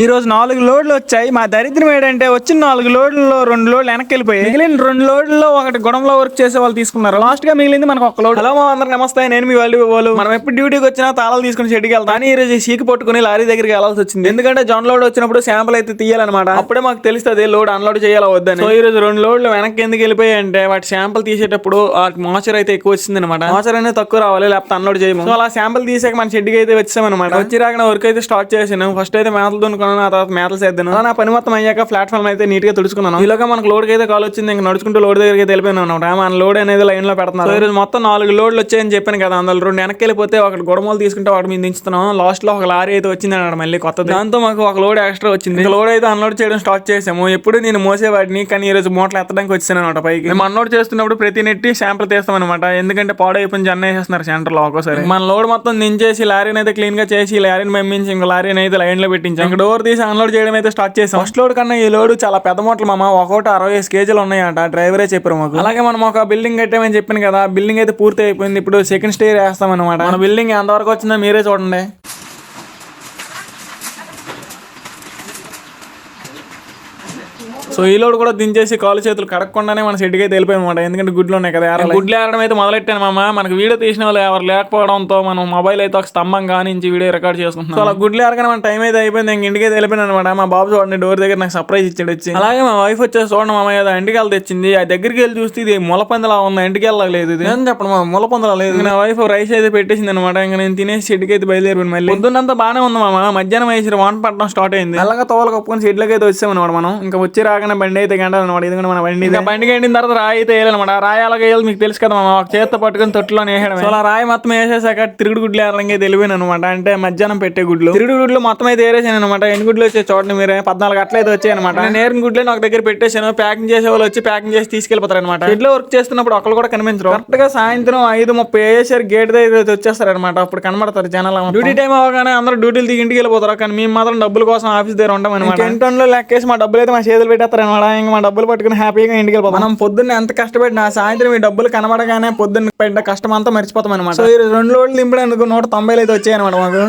ఈ రోజు నాలుగు లోడ్లు వచ్చాయి. మా దరిద్రం ఏంటంటే వచ్చిన నాలుగు లోడ్లలో రెండు లోడ్లు వెనక్కి వెళ్ళిపోయాయి మిగిలిన రెండు లోడ్లలో ఒకటి గుడంలో వర్క్ చేసే వాళ్ళు తీసుకున్నారు. లాస్ట్గా మిగిలింది మనకు ఒక లోడ్. హలో మా అందరికి నమస్తే నేను మీ వాళ్ళు వాళ్ళు మనం ఎప్పుడు డ్యూటీకి వచ్చినా తాళాలు తీసుకుని షెడ్కి వెళ్తాం. కానీ ఈ రోజు సీకి పట్టుకుని లారీ దగ్గరికి వెళ్ళాల్సి వచ్చింది. ఎందుకంటే జొన్న లోడ్ వచ్చినప్పుడు శాంపుల్ అయితే తీయాలన్నమాట. అప్పుడే మాకు తెలుస్తుంది లోడ్ అన్లోడ్ చేయాలా వద్దని. సో ఈ రోజు రెండు లోడ్లు వెనక్కి ఎందుకు వెళ్ళిపోయాయి అంటే వాటి శాంపుల్ తీసేటప్పుడు వాటి మోచర్ అయితే ఎక్కువ వచ్చింది అనమాట మోచర్ అనేది తక్కువ రావాలి లేకపోతే అన్లోడ్ చేయము. సో అలా శాంపుల్ తీసాక మన షెడ్కి అయితే వచ్చామన్నమాట. వచ్చి రాక వర్క్ అయితే స్టార్ట్ చేసాను ఫస్ట్ అయితే మేతలు దున్నుకున్నాను ఆ తర్వాత మేతలు చేద్దాను. అలా నా పని మొత్తం అయ్యాక ప్లాట్ఫామ్ అయితే నీట్గా తుడుచుకున్నాను. ఈలోగా మనకు లోడ్ అయితే కాల్ వచ్చింది ఇంకా నడుచుకుంటూ లోడ్ దగ్గరికి అయితే వెళ్ళిపోయాను అనమాట మన లోడ్ అనేది లైన్లో పెడుతున్నారు. సో ఈ రోజు మొత్తం నాలుగు లోడ్లు వచ్చాయని చెప్పాను కదా అందులో రెండు వెనక్కి వెళ్ళిపోతే ఒకటి గొడవలు తీసుకుంటే వాటి మీద దించుతున్నాం. లాస్ట్లో ఒక లారీ అయితే వచ్చింది అన్నమాట మళ్ళీ కొత్తది. దాంతో మాకు ఒక లోడ్ ఎక్స్ట్రా వచ్చింది. లోడ్ అయితే అన్లోడ్ చేయడం స్టార్ట్ చేసాము. ఎప్పుడు నేను మోసేవాడిని కానీ ఈ రోజు మూటలు ఎత్తడానికి వచ్చాను అనమాట పైకి. మేము అన్లోడ్ చేస్తున్నప్పుడు ప్రతి నెట్టి శాంపుల్ తీస్తాం అనమాట ఎందుకంటే పాడైపోయిన జన్న వేసేస్తున్నారు సెంటర్లో ఒక్కోసారి. మన లోడ్ మొత్తం దించేసి లారీని అయితే క్లీన్గా చేసి లారీని పంపించి ఇంకో లారీని అయితే లైన్లో పెట్టించాం. ఇంకా డోర్ తీసి అన్లోడ్ చేయడం అయితే స్టార్ట్ చేసాం. ఫస్ట్ లోడ్ కన్నా ఈ లోడ్ చాలా పెద్ద మూటలు మామ. ఒకటి అరవై ఐదు కేజీలు ఉన్నాయంట. డ్రైవరే చెప్పారు మాకు. అలాగే మనం ఒక బిల్డింగ్ కట్టామని చెప్పాను కదా. బిల్డింగ్ అయితే పూర్తి అయిపోయింది. ఇప్పుడు సెకండ్ స్టేర్ వేస్తాం అనమాట మన బిల్డింగ్ ఎంతవరకు వచ్చిందో మీరే చూడండి. సో ఈ లోడ్ కూడా దించేసి కాలు చేతులు కడగకుండానే మన సెట్కి అయితే వెళ్ళిపోయాం అనమాట ఎందుకంటే గుడ్లు ఉన్నాయి కదా. గుడ్లు ఏరడం అయితే మొదలెట్టాను మామ. మనకు వీడియో తీసిన వాళ్ళు ఎవరు లేకపోవడంతో మనం మొబైల్ అయితే ఒక స్తంభం కానించి వీడియో రికార్డ్ చేసుకుంటున్నాం. సో అలా గుడ్లు ఏరగానే మన టైం అయితే అయిపోయింది. ఇంక ఇంటికి అయితే వెళ్ళిపోయాను అనమాట మా బాబు చూడండి డోర్ దగ్గర నాకు సర్ప్రైజ్ ఇచ్చాడు వచ్చి. అలాగే మా వైఫ్ వచ్చేసి చూడండి మామ ఏదో ఇంటికి వెళ్తే తెచ్చింది. ఆ దగ్గరికి వెళ్ళి చూస్తే ఇది ములపందిలా ఉంది ఇంటికి వెళ్ళలేదు ఇది. ఏం చెప్పండి మా ములపందలా లేదు. నా వైఫ్ రైస్ అయితే పెట్టేసింది అనమాట ఇంకా నేను తినేసి షెడ్కి అయితే బయలుదేరిపోయింది మళ్ళీ. పొద్దున్నంతా బాగానే ఉంది మామ. మధ్యాహ్నం వేసి వాన పడడం స్టార్ట్ అయింది. అలాగా తోలు కప్పుకొని షెడ్లకి అయితే వచ్చాం అనమాట మనం. ఇంకా వచ్చి రాగానే బండి అయితే గంట అనమాట ఎందుకంటే మన బండి ఇంకా బండి గంటిన తర్వాత రాయి అయితే వేయాలన్నమాట రాయి అలాగే వేయాలి మీకు తెలుసు కదా ఒక చేత్తో పట్టుకొని తొట్టులో వేయడం సో అలా రాయి మొత్తం వేసేసాక తిరుగుడు గుడ్లు వేయాలంగా తెలిపోయిన అనమాట అంటే మధ్యాహ్నం పెట్టే గుడ్లు. తిరుగుడు గుడ్లు మొత్తం అయితే వేరేసాను అనమాట ఎన్ని గుడ్లు వచ్చే చూడండి మీరే. పద్నాలుగు అట్ల అయితే వచ్చాయి అనమాట నేను ఏరిన గుడ్లు ఒక దగ్గర పెట్టేశాను. ప్యాకింగ్ చేసే వాళ్ళు వచ్చి ప్యాకింగ్ చేసి తీసుకెళ్ళిపోతారు అనమాట షెడ్లో వర్క్ చేస్తున్నప్పుడు ఒకళ్ళు కూడా కనిపించరు. కరెక్ట్గా సాయంత్రం ఐదు ముప్పై వేసారు గేట్ దగ్గర వచ్చేస్తారు అనమాట అప్పుడు కనబడతారు జనాలు డ్యూటీ టైం అవగానే అందరూ డ్యూటీలు దిగి ఇంటికి వెళ్ళిపోతారు. కానీ మేము మాత్రం డబ్బుల కోసం ఆఫీస్ దగ్గర ఉంటాం అనమాట టెన్లో లెక్కేసి మా డబ్బులు అయితే మా చేతులు పెట్టేస్తారు అనమాట. ఇంకా మా డబ్బులు పట్టుకుని హ్యాపీగా ఇంటికి వెళ్ళిపోతాం. మనం పొద్దున్న ఎంత కష్టపడినా సాయంత్రం ఈ డబ్బులు కనబడగానే పొద్దున్న పెట్టిన కష్టం అంతా మర్చిపోతాం అనమాట. సో ఈ రోజు రెండు రోజులు దింపడానికి నూట తొంభైలు అయితే వచ్చాయి అనమాట మాకు.